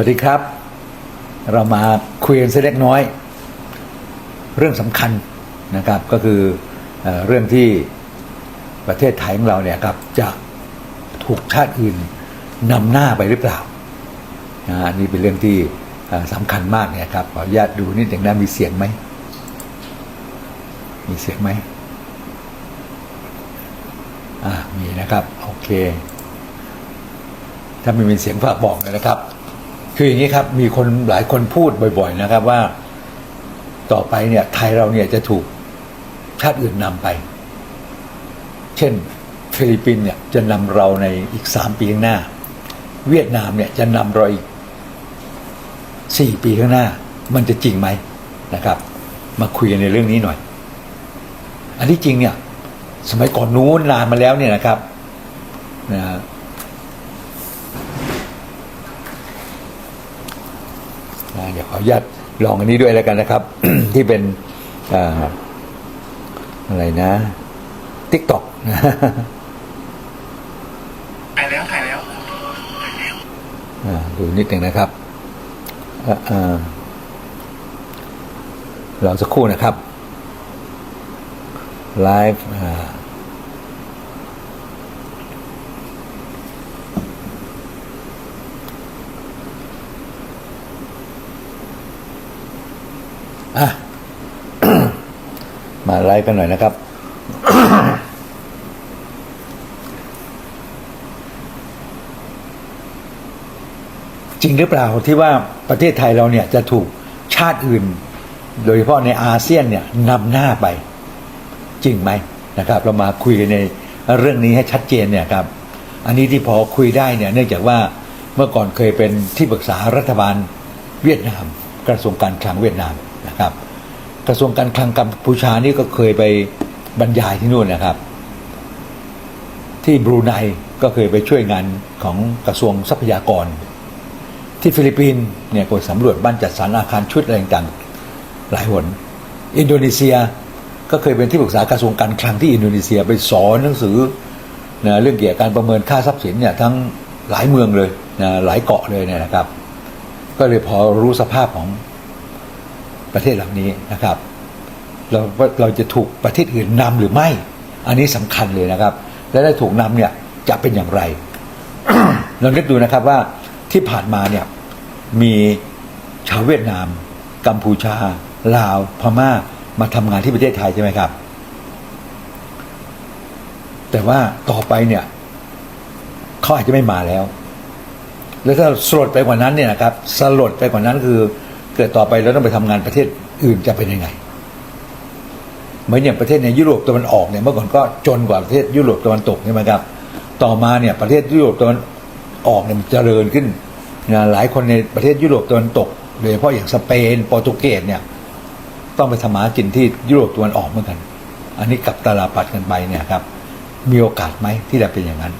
วัสดีครับ เรามาคุยกันสักเล็กน้อย เรื่องสำคัญนะครับก็คือเอเรื่องที่ประเทศไทยของเราเนี่ยครับจะถูกชาติอื่นนำหน้าไปหรือเปล่าอันนี้เป็นเรื่องที่สำคัญมากเนี่ยครับขออนุญาตดูนิดหนึ่งนะมีเสียงไหมมีเสียงไหมอ่ามีนะครับ โอเค ถ้าไม่มีเสียงฝากบอกเลยนะครับ คืออย่างนี้ครับ มีคนหลายคนพูดบ่อย ๆ นะครับว่า ต่อไปเนี่ย ไทยเราเนี่ยจะถูกชาติอื่นนำไป เช่นฟิลิปปินเนี่ยจะนำเราในอีกสามปีข้างหน้า เวียดนามเนี่ยจะนำเราอีกสี่ปีข้างหน้า มันจะจริงไหมนะครับ มาคุยกันในเรื่องนี้หน่อย อันที่จริงเนี่ย สมัยก่อนนู้นนานมาแล้วเนี่ยนะครับนะฮะ อ่า เดี๋ยวขออนุญาตลองอันนี้ด้วยแล้วกันนะครับ ที่เป็นอ่าอะไรนะทิกตอกถ่ายแล้วถ่ายแล้วดูนิดหนึ่งนะครับอ่าอ่าลองสักครู่นะครับไลฟ์อ่าอะ มาไลฟ์กันหน่อยนะครับ จริงหรือเปล่าที่ว่าประเทศไทยเราเนี่ยจะถูกชาติอื่น โดยเฉพาะในอาเซียนเนี่ยนำหน้าไป จริงไหมนะครับ เรามาคุยกันในเรื่องนี้ให้ชัดเจนเนี่ยครับ อันนี้ที่พอคุยได้เนี่ยเนื่องจากว่าเมื่อก่อนเคยเป็นที่ปรึกษารัฐบาลเวียดนาม กระทรวงการคลังเวียดนามนะครับ กระทรวงการคลังกัมพูชานี่ก็เคยไปบรรยายที่นู่นนะครับ ที่บรูไนก็เคยไปช่วยงานของกระทรวงทรัพยากร ที่ฟิลิปปินส์เนี่ยก็สำรวจบ้านจัดสรรอาคารชุดอะไรต่างๆหลายหน อินโดนีเซียก็เคยเป็นที่ปรึกษากระทรวงการคลังที่อินโดนีเซียไปสอนหนังสือนะเรื่องเกี่ยวกับการประเมินค่าทรัพย์สินเนี่ยทั้งหลายเมืองเลยนะหลายเกาะเลยเนี่ยนะครับ ก็เลยพอรู้สภาพของประเทศเหล่านี้นะครับ เราเราจะถูกประเทศอื่นนำหรือไม่ อันนี้สำคัญเลยนะครับ และได้ถูกนำเนี่ยจะเป็นอย่างไรลองนึกดูนะครับว่าที่ผ่านมาเนี่ยมีชาวเวียดนาม กัมพูชา ลาว พม่ามาทำงานที่ประเทศไทยใช่ไหมครับ แต่ว่าต่อไปเนี่ยเขาอาจจะไม่มาแล้ว แล้วถ้าสลดไปกว่านั้นเนี่ยนะครับสลดไปกว่านั้นคือ เกิดต่อไปเราต้องไปทำงานประเทศอื่นจะเป็นยังไง เหมือนอย่างประเทศในยุโรปตะวันออกเนี่ยเมื่อก่อนก็จนกว่าประเทศยุโรปตะวันตกใช่ไหมครับ ต่อมาเนี่ยประเทศยุโรปตะวันออกเนี่ยมันเจริญขึ้นนะหลายคนในประเทศยุโรปตะวันตกโดยเฉพาะอย่างสเปนโปรตุเกสเนี่ยต้องไปทำมาหากินที่ยุโรปตะวันออกเหมือนกัน อันนี้กลับตลาปัดกันไปเนี่ยครับ มีโอกาสไหมที่จะเป็นอย่างนั้น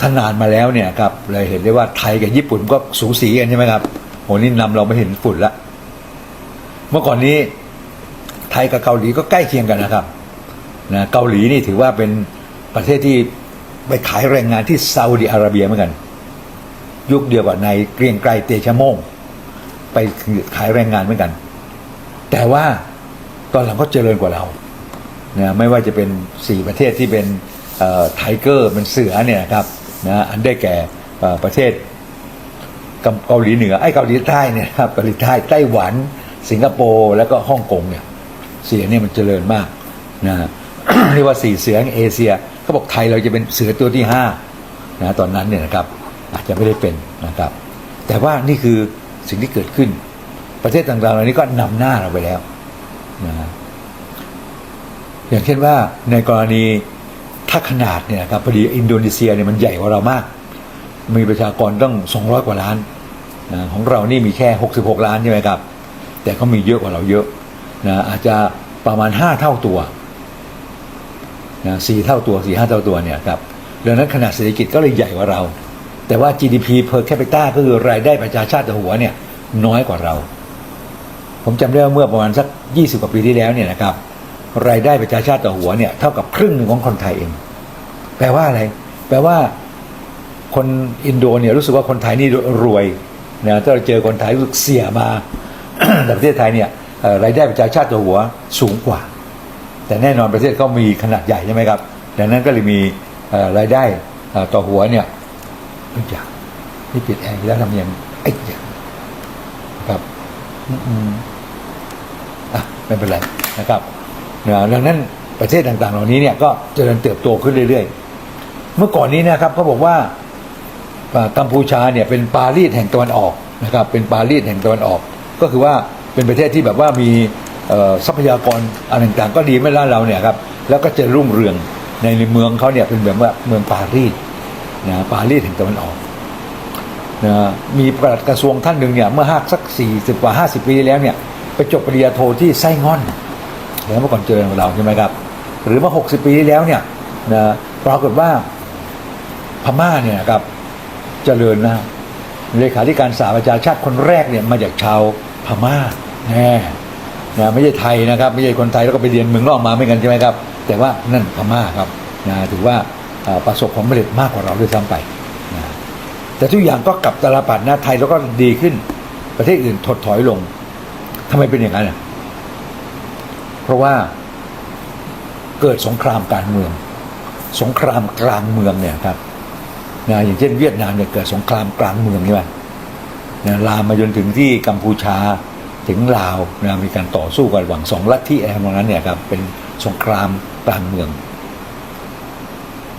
ถ้านานมาแล้วเนี่ยครับเลยเห็นได้ว่าไทยกับญี่ปุ่นก็สูสีกันใช่ไหมครับโหนี่นำเราไม่เห็นฝุ่นละ เมื่อก่อนนี้ ไทยกับเกาหลีก็ใกล้เคียงกันนะครับนะเกาหลีนี่ถือว่าเป็นประเทศที่ไปขายแรงงานที่ซาอุดิอาระเบียเหมือนกัน ยุคเดียวกับในายเกรียงไกรเตชะโมง ไปขายแรงงานเหมือนกัน แต่ว่าตอนหลังก็เจริญกว่าเรานะไม่ว่าจะเป็นสี่ประเทศที่เป็นไทเกอร์เป็นเสือเนี่ยนะครับนะอันได้แก่ประเทศเกาหลีเหนือไอ้เกาหลีใต้เนี่ยครับเกาหลีใต้ไต้หวัน สิงคโปร์แล้วก็ฮ่องกงเนี่ย เสียเนี่ยมันเจริญมากนะเรียกว่าสี่เสือในเอเชียเขาบอกไทยเราจะเป็นเสือตัวที่ห้านะตอนนั้นเนี่ยนะครับอาจจะไม่ได้เป็นนะครับ แต่ว่านี่คือสิ่งที่เกิดขึ้น ประเทศต่างๆเหล่านี้ก็นำหน้าเราไปแล้วนะฮะอย่างเช่นว่าในกรณีถ้าขนาดเนี่ยครับพอดีอินโดนีเซียเนี่ยมันใหญ่กว่าเรามาก มีประชากรต้องสองร้อยกว่าล้านนะของเรานี่มีแค่หกสิบหกล้านใช่ไหมครับ แต่เขามีเยอะกว่าเราเยอะ นะอาจจะประมาณห้าเท่าตัวนะสี่เท่าตัวสี่ห้าเท่าตัวเนี่ยครับดังนั้นขนาดเศรษฐกิจก็เลยใหญ่กว่าเรา แต่ว่า GDP per capita ก็คือรายได้ประชาชาติต่อหัวเนี่ยน้อยกว่าเรา ผมจำได้ว่าเมื่อประมาณสัก 20 กว่าปีที่แล้วเนี่ยนะครับรายได้ประชาชาติต่อหัวเนี่ยเท่ากับครึ่งหนึ่งของคนไทยเอง แปลว่าอะไร แปลว่าคนอินโดเนี่ยรู้สึกว่าคนไทยนี่รวยนะถ้าเราเจอคนไทยรู้สึกเสียมาแต่ประเทศไทยเนี่ย รายได้ประชาชาติต่อหัวสูงกว่า แต่แน่นอนประเทศเขามีขนาดใหญ่ใช่ไหมครับ ดังนั้นก็เลยมีรายได้ต่อหัวเนี่ยไม่อยากนี่ปิดแอร์แล้วทำยังไอ้เหี้ยครับอะไม่เป็นไรนะครับดังนั้นประเทศต่างๆ เหล่านี้เนี่ยก็เจริญเติบโตขึ้นเรื่อยๆ เมื่อก่อนนี้นะครับเขาบอกว่าอ่ากัมพูชาเนี่ยเป็นปารีสแห่งตะวันออกนะครับ เป็นปารีสแห่งตะวันออก ก็คือว่า เป็นประเทศที่แบบว่ามีทรัพยากรอะไรต่างๆก็ดีไม่ล่าเราเนี่ยครับแล้วก็จะรุ่งเรืองในเมืองเขาเนี่ยเป็นแบบว่าเมืองปารีสนะปารีสแห่งตะวันออกนะมีประหลัดกระทรวงท่านหนึ่งเนี่ยเมื่อห้าสักสี่สิบกว่าห้าสิบปีแล้วเนี่ยไปจบปริญญาโทที่ไส้งอนแล้วเมื่อก่อนเจอของเราใช่ไหมครับ หรือเมื่อ60ปีที่แล้วเนี่ยนะปรากฏว่าพม่าเนี่ยครับเจริญนะเลขาธิการสหประชาชาติคนแรกเนี่ยมาจากชาว พม่าแน่นะไม่ใช่ไทยนะครับ ไม่ใช่คนไทยแล้วก็ไปเรียนเมืองนอกมาไม่กันใช่ไหมครับ แต่ว่านั่นพม่าครับนะถือว่าประสบความสำเร็จมากกว่าเราด้วยซ้ำไปนะแต่ทุกอย่างก็กลับตลปัดนะไทยแล้วก็ดีขึ้น ประเทศอื่นถดถอยลงทำไมเป็นอย่างนั้นเพราะว่าเกิดสงครามการเมือง สงครามกลางเมืองเนี่ยครับนะอย่างเช่นเวียดนามเนี่ยเกิดสงครามกลางเมืองใช่ไหม นะลามมาจนถึงที่กัมพูชาถึงลาวนะมีการต่อสู้กันหว่างสองลัทธิอะไรประมาณนั้นเนี่ยครับเป็นสงครามกลางเมือง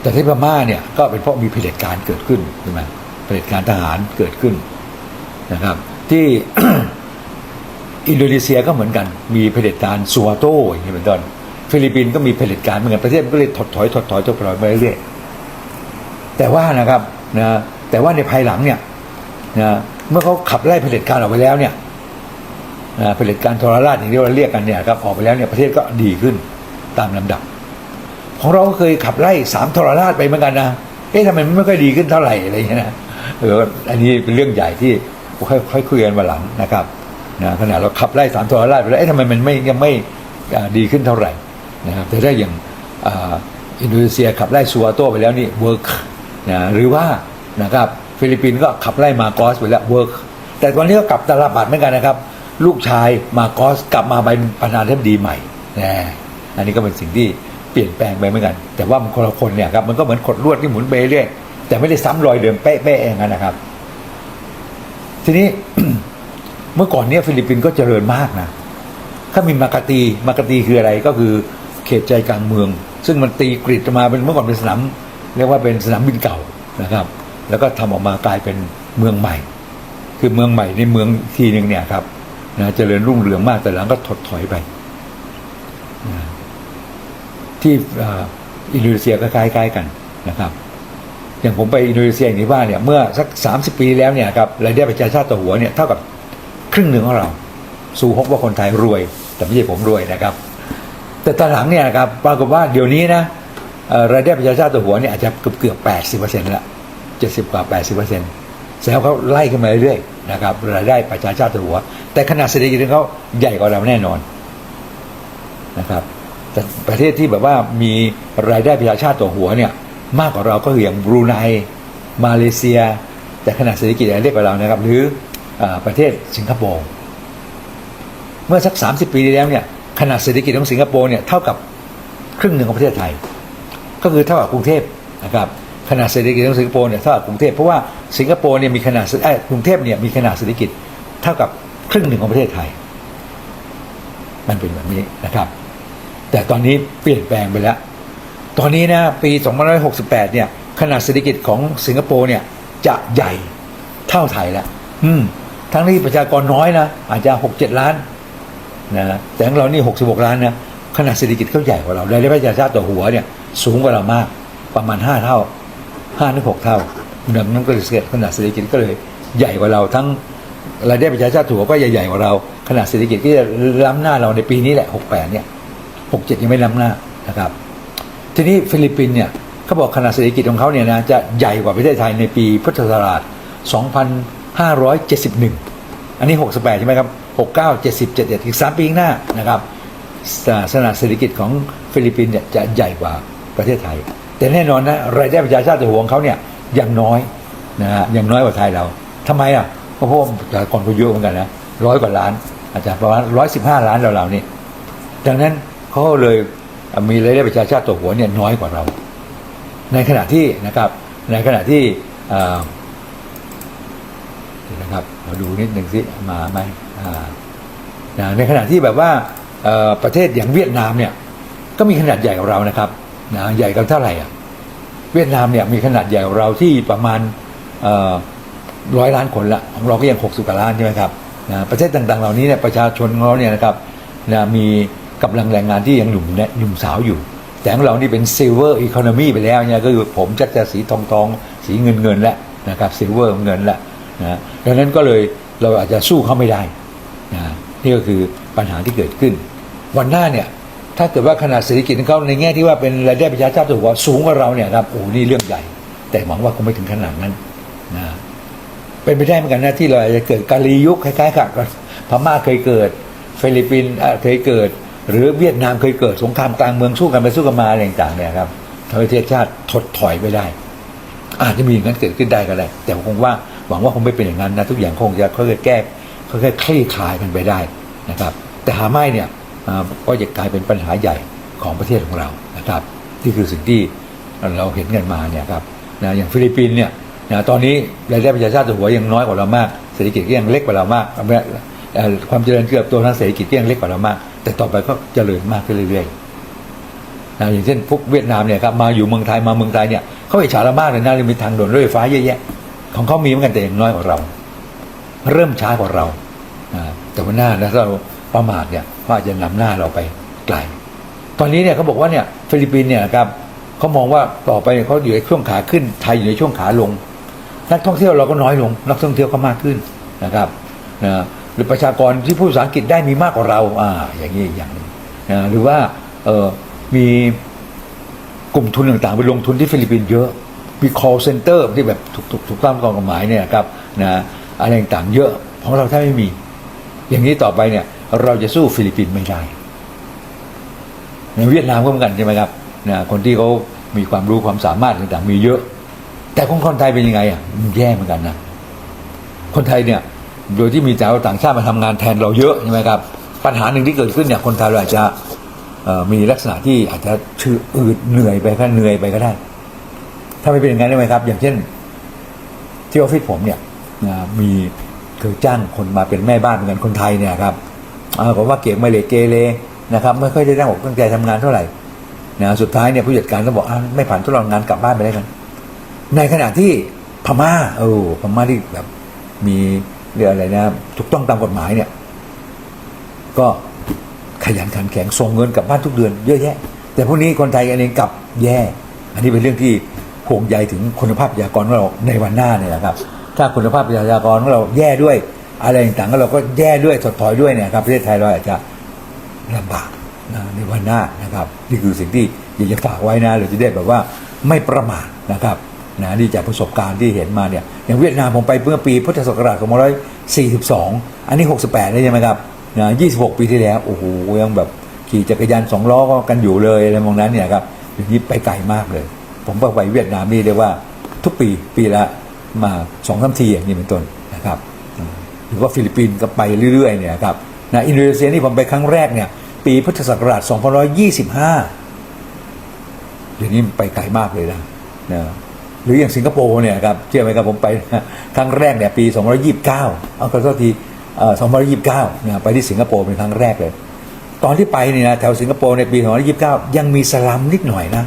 แต่ที่พม่าเนี่ยก็เป็นเพราะมีเผด็จการเกิดขึ้นใช่ไหมเผด็จการทหารเกิดขึ้นนะครับ ที่อินโดนีเซียก็เหมือนกัน มีเผด็จการซัวโตอย่างนี้เป็นต้นฟิลิปปินส์ก็มีเผด็จการเหมือนกันประเทศมันก็เลยถดถอยถดถอยถดถอยไปเรื่อยแต่ว่านะครับนะแต่ว่าในภายหลังเนี่ยนะ เมื่อเขาขับไล่เผด็จการออกไปแล้วเนี่ยนะเผด็จการทรราชอย่างที่เราเรียกกันเนี่ยครับออกไปแล้วเนี่ยประเทศก็ดีขึ้นตามลำดับ ของเราก็เคยขับไล่สามทรราชไปเหมือนกันนะเอ๊ะทำไมมันไม่ค่อยดีขึ้นเท่าไหร่อะไรอย่างเงี้ยนะเอออันนี้เป็นเรื่องใหญ่ที่ค่อยค่อยคุยกันวันหลังนะครับนะขณะเราขับไล่สามทรราชไปแล้วเอ๊ะทำไมมันไม่ยังไม่ดีขึ้นเท่าไหร่นะครับแต่ถ้าอย่างอินโดนีเซียขับไล่ซัวโตไปแล้วนี่เวิร์กนะหรือว่านะครับ ฟิลิปปินส์ก็ขับไล่มาโกอสไปแล้วเวิร์กแต่ตอนนี้ก็กลับตลบัดเหมือนกันนะครับ ลูกชายมาโกอสกลับมาเป็นประธานาธิบดีใหม่นะอันนี้ก็เป็นสิ่งที่เปลี่ยนแปลงไปเหมือนกัน แต่ว่ามันคนละคนเนี่ยครับมันก็เหมือนขดลวดที่หมุนไปเรื่อยแต่ไม่ได้ซ้ำรอยเดิมเป๊ะๆเองนะครับ ทีนี้เมื่อก่อนเนี่ยฟิลิปปินส์ก็เจริญมากนะถ้ามีมากาตีมากาตีคืออะไรก็คือเขตใจกลางเมือง ซึ่งมันตีกริดมาเป็นเมื่อก่อนเป็นสนามเรียกว่าเป็นสนามบินเก่านะครับ แล้วก็ทำออกมากลายเป็นเมืองใหม่ คือเมืองใหม่ในเมืองทีหนึ่งเนี่ยครับนะเจริญรุ่งเรืองมากแต่หลังก็ถดถอยไปนะที่อินโดนีเซียก็คล้ายๆกันนะครับ อย่างผมไปอินโดนีเซียอย่างที่ว่าเนี่ยเมื่อสักสามสิบปีแล้วเนี่ยครับรายได้ประชาชาติต่อหัวเนี่ยเท่ากับครึ่งหนึ่งของเรา สู้ฮกว่าคนไทยรวย แต่ไม่ใช่ผมรวยนะครับ แต่ตอนหลังเนี่ยครับปรากฏว่าเดี๋ยวนี้นะรายได้ประชาชาติต่อหัวเนี่ยอาจจะเกือบเกือบแปดสิบเปอร์เซ็นต์ละ เจ็ดสิบกว่าแปดสิบเปอร์เซ็นต์แสดงว่าเขาไล่ขึ้นมาเรื่อยๆนะครับรายได้ประชาชาติต่อหัว แต่ขนาดเศรษฐกิจของเขาใหญ่กว่าเราแน่นอนนะครับแต่ประเทศที่แบบว่ามีรายได้ประชาชาติต่อหัวเนี่ยมากกว่าเราก็คืออย่างบรูไนมาเลเซีย แต่ขนาดเศรษฐกิจเล็กกว่าเรานะครับ หรืออประเทศสิงคโปร์เมื่อสัก 30 ปีที่แล้วเนี่ยขนาดเศรษฐกิจของสิงคโปร์เนี่ยเท่ากับครึ่งหนึ่งของประเทศไทย ก็คือเท่ากับกรุงเทพนะครับ ขนาดเศรษฐกิจของสิงคโปร์เนี่ยเท่ากับกรุงเทพเพราะว่าสิงคโปร์เนี่ยมีขนาดเอ้ยกรุงเทพเนี่ยมีขนาดเศรษฐกิจเท่ากับครึ่งหนึ่งของประเทศไทย มันเป็นแบบนี้นะครับ แต่ตอนนี้เปลี่ยนแปลงไปแล้ว ตอนนี้นะปี2568 เนี่ย ขนาดเศรษฐกิจของสิงคโปร์เนี่ยจะใหญ่เท่าไทยแล้วอืม ทั้งที่ประชากรน้อยนะอาจจะ 6-7 ล้านนะแต่ของเรานี่ 66 ล้านนะขนาดเศรษฐกิจเขาใหญ่กว่าเรารายได้ประชาชาติต่อหัวเนี่ยสูงกว่าเรามากประมาณ 5 เท่า 5ถึง6เท่าดังนั้นก็เลยเกิดขนาดเศรษฐกิจก็เลยใหญ่กว่าเราทั้งรายได้ประชาชาติถั่วก็ใหญ่ๆกว่าเราขนาดเศรษฐกิจก็จะล้ำหน้าเราในปีนี้แหละ68เนี่ย67ยังไม่ล้ำหน้านะครับ ทีนี้ฟิลิปปินส์เนี่ยเขาบอกขนาดเศรษฐกิจของเขาเนี่ยนะจะใหญ่กว่าประเทศไทยในปีพุทธศักราช2571 อันนี้ 68 ใช่ไหมครับ 69 70 71 อีก 3 ปีข้างหน้านะครับขนาดเศรษฐกิจของฟิลิปปินส์เนี่ยจะใหญ่กว่าประเทศไทย แต่แน่นอนนะรายได้ประชาชาติต่อหัวของเขาเนี่ยยังน้อยนะฮะยังน้อยกว่าไทยเราทำไมอะเพราะพวกประชากรเขาเยอะเหมือนกันนะร้อยกว่าล้าน อาจจะประมาณร้อยสิบห้าล้านเราเรานี่ดังนั้นเขาเลยมีรายได้ประชาชาติต่อหัวเนี่ยน้อยกว่าเรา ในขณะที่นะครับในขณะที่เดี๋ยวนะครับมาดูนิดหนึ่งสิมาไหมในขณะที่แบบว่าประเทศอย่างเวียดนามเนี่ยก็มีขนาดใหญ่กว่าเรานะครับ นะใหญ่กันเท่าไหร่อะเวียดนามเนี่ยมีขนาดใหญ่เราที่ประมาณร้อยล้านคนละของเราก็ยังหกสิบกว่าล้านใช่ไหมครับนะประเทศต่างๆ เหล่านี้เนี่ยประชาชนของเราเนี่ยนะครับนะมีกำลังแรงงานที่ยังหนุ่มแน่หนุ่มสาวอยู่ แต่ของเรานี่เป็นซิลเวอร์อีโคโนมีไปแล้วเนี่ยก็คือผมจะจะสีทองทองสีเงินเงินแล้วนะครับซิลเวอร์เงินละนะดังนั้นก็เลยเราอาจจะสู้เขาไม่ได้นะนี่ก็คือปัญหาที่เกิดขึ้น วันหน้าเนี่ย ถ้าเกิดว่าขนาดเศรษฐกิจของเขาในแง่ที่ว่าเป็นรายได้ประชาชาติถือว่าสูงกว่าเราเนี่ยครับโอ้โหนี่เรื่องใหญ่ แต่หวังว่าคงไม่ถึงขนาดนั้นนะเป็นไปได้เหมือนกันนะที่เราจะเกิดกาลียุคคล้ายๆกับพม่าเคยเกิด ฟิลิปปินส์เคยเกิด หรือเวียดนามเคยเกิดสงครามกลางเมืองสู้กันไปสู้กันมาอะไรต่างๆเนี่ยครับทำให้ประเทศชาติถดถอยไปได้ อาจจะมีอย่างนั้นเกิดขึ้นได้ก็ได้แต่คงว่าหวังว่าคงไม่เป็นอย่างนั้นนะทุกอย่างคงจะค่อยๆแก้ค่อยๆคลี่คลายกันไปได้นะครับ แต่หาไม่เนี่ย ก็จะกลายเป็นปัญหาใหญ่ของประเทศของเรานะครับนี่คือสิ่งที่เราเห็นกันมาเนี่ยครับนะอย่างฟิลิปปินส์เนี่ยนะตอนนี้รายได้ประชาชาติตัวหัวยังน้อยกว่าเรามากเศรษฐกิจก็ยังเล็กกว่าเรามากความเจริญเกือบตัวทางเศรษฐกิจก็ยังเล็กกว่าเรามาก แต่ต่อไปก็เจริญมากขึ้นเรื่อยๆนะอย่างเช่นพวกเวียดนามเนี่ยครับมาอยู่เมืองไทยมาเมืองไทยเนี่ยเขาอิจฉาเรามากเลยนะเลยมีทางด่วนรถไฟฟ้าเยอะแยะของเขามีเหมือนกันแต่ยังน้อยกว่าเรา เริ่มช้ากว่าเราแต่ว่าหน้านะถ้าเราประมาทเนี่ย ก็อาจจะนำหน้าเราไปไกล ตอนนี้เนี่ยเขาบอกว่าเนี่ยฟิลิปปินส์เนี่ยครับเขามองว่าต่อไปเขาอยู่ในช่วงขาขึ้นไทยอยู่ในช่วงขาลง นักท่องเที่ยวเราก็น้อยลง นักท่องเที่ยวก็มากขึ้นนะครับนะหรือประชากรที่พูดภาษาอังกฤษได้มีมากกว่าเราอ่าอย่างนี้อย่างหนึ่งนะหรือว่าเออมีกลุ่มทุนต่างๆไปลงทุนที่ฟิลิปปินส์เยอะมี call center ที่แบบถูกถูกถูกต้องตามกฎหมายเนี่ยครับนะอะไรต่างๆเยอะของเราถ้าไม่มี อย่างนี้ต่อไปเนี่ย เราจะสู้ฟิลิปปินส์ไม่ได้ในเวียดนามก็เหมือนกันใช่ไหมครับนะคนที่เขามีความรู้ความสามารถต่างๆมีเยอะ แต่ของคนไทยเป็นยังไงอะแย่เหมือนกันนะคนไทยเนี่ย โดยที่มีชาวต่างชาติมาทำงานแทนเราเยอะใช่ไหมครับ ปัญหาหนึ่งที่เกิดขึ้นเนี่ยคนไทยเราอาจจะมีลักษณะที่อาจจะชื่ออืดเหนื่อยไปก็เหนื่อยไปก็ได้ ถ้าไม่เป็นอย่างนั้นได้ไหมครับ อย่างเช่น ที่ออฟฟิศผมเนี่ยนะมีเคยจ้างคนมาเป็นแม่บ้านเหมือนกันคนไทยเนี่ยครับ ผมว่าเก่งไม่เลยเกเรนะครับไม่ค่อยได้ตั้งอกตั้งใจทำงานเท่าไหร่นะสุดท้ายเนี่ยผู้จัดการก็บอกอไม่ผ่านทดลองงานกลับบ้านไปได้กัน ในขณะที่พม่าเออพม่าที่แบบมีเรื่องอะไรนะถูกต้องตามกฎหมายเนี่ย ก็ขยันขันแข็งส่งเงินกลับบ้านทุกเดือนเยอะแยะ แต่พวกนี้คนไทยกันเองกลับแย่ อันนี้เป็นเรื่องที่ห่วงใยถึงคุณภาพประชากรของเราในวันหน้าเนี่ยนะครับ ถ้าคุณภาพประชากรของเราแย่ด้วย อะไรต่างๆก็เราก็แย่ด้วยถดถอยด้วยเนี่ยครับประเทศไทยเราอาจจะลำบากนะในวันหน้านะครับ นี่คือสิ่งที่อยากจะฝากไว้นะเราจะได้แบบว่าไม่ประมาทนะครับนะนี่จากประสบการณ์ที่เห็นมาเนี่ยอย่างเวียดนามผมไปเมื่อปีพุทธศักราช2542 อันนี้ 68เลยใช่ไหมครับนะ26 ปีที่แล้วโอ้โหยังแบบขี่จักรยานสองล้อก็กันอยู่เลยอะไรมองนั้นเนี่ยครับอย่างนี้ไปไกลมากเลย ผมก็ไปเวียดนามนี่เรียกว่าทุกปีปีละมาสองสามทีอย่างนี้เป็นต้นนะครับ หรือว่าฟิลิปปินส์ก็ไปเรื่อยๆเนี่ยครับนะอินโดนีเซียนี่ผมไปครั้งแรกเนี่ยปีพุทธศักราช2525เดี๋ยวนี้ไปไกลมากเลยนะนะหรืออย่างสิงคโปร์เนี่ยครับเชื่อไหมครับผมไปครั้งแรกเนี่ยปี229 เอาขอโทษทีเอ่อ229เนี่ยไปที่สิงคโปร์เป็นครั้งแรกเลย ตอนที่ไปเนี่ยนะแถวสิงคโปร์ในปี229 ยังมีสลัมนิดหน่อยนะ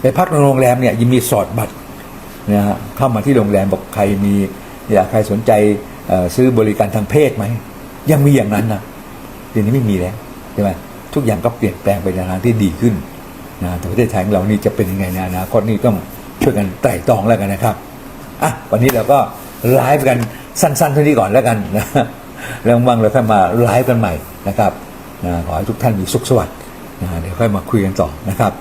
ไปพักในโรงแรมเนี่ยยังมีสอดบัตรนะฮะเข้ามาที่โรงแรมบอกใครมี อยากใครสนใจซื้อบริการทางเพศไหมยังมีอย่างนั้นนะเดี๋ยวนี้ไม่มีแล้วใช่ไหมทุกอย่างก็เปลี่ยนแปลงไปในทางที่ดีขึ้นนะแต่ประเทศไทยของเรานี่จะเป็นยังไงในอนาคตนี่ต้องช่วยกันไต่ตองแล้วกันนะครับอะวันนี้เราก็ไลฟ์กันสั้นๆเท่านี้ก่อนแล้วกันนะแล้วว่างเราค่อยมาไลฟ์กันใหม่นะครับนะขอให้ทุกท่านมีสุขสวัสดิ์นะเดี๋ยวค่อยมาคุยกันต่อนะครับ